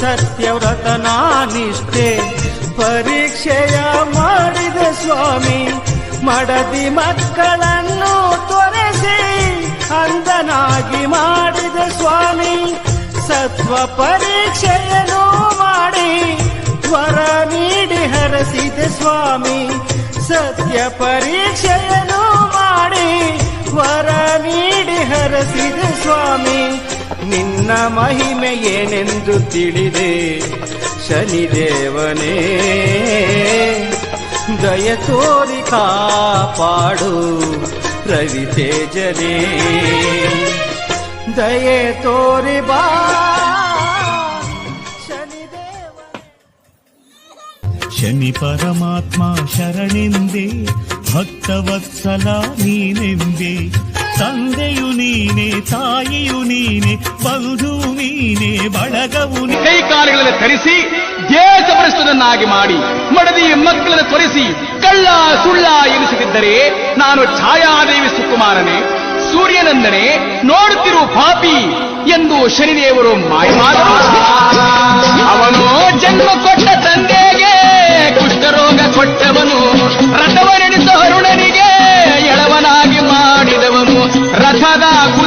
ಸತ್ಯವ್ರತನ ನಿಷ್ಠೆ ಪರೀಕ್ಷೆಯ ಮಾಡಿದ ಸ್ವಾಮಿ, ಮಡದಿ ಮಕ್ಕಳನ್ನು ತೊರೆಸಿ, ಅಂದನಾಗಿ ಮಾಡಿದ ಸ್ವಾಮಿ, ಸತ್ವ ಪರೀಕ್ಷೆಯನ್ನು ಮಾಡಿ, ವರ ನೀಡಿ ಹರಸಿದ ಸ್ವಾಮಿ, ಸತ್ಯ ಪರೀಕ್ಷೆಯನ್ನು ಸ್ವಾಮಿ, ನಿನ್ನ ಮಹಿಮೆ ಏನೆಂದು ತಿಳಿದೆ? ಶನಿದೇವನೇ, ದಯ ತೋರಿ ಕಾಪಾಡು ರವಿ ತೇಜನೇ. ದಯೆ ತೋರಿ ಬಾ ಶನಿ ಪರಮಾತ್ಮ ಶರಣೆಂದೇ, ಭಕ್ತವತ್ಸಲ ನೀನೆಂದೆ. ತಂದೆಯು ನೀನೆ, ತಾಯಿಯು ನೀನೆ ಬಂಧು ನೀನೆ, ಬಳಗವು ಕೈ ಕಾಲುಗಳಲ್ಲಿ ಧರಿಸಿ ದೇಶ ಭ್ರಷ್ಟನನ್ನಾಗಿ ಮಾಡಿ ಮಡದಿ ಮಕ್ಕಳನ್ನು ತೊರೆಸಿ, ಕಳ್ಳ, ಸುಳ್ಳ ಎನಿಸುತ್ತಿದ್ದರೆ ನಾನು ಛಾಯಾದೇವಿ ಸುಕುಮಾರನೇ, ಸೂರ್ಯನಂದನೆ ನೋಡುತ್ತಿರುವ ಪಾಪಿ ಎಂದು ಶನಿದೇವರು ಮಾಯಮಾದರು Father,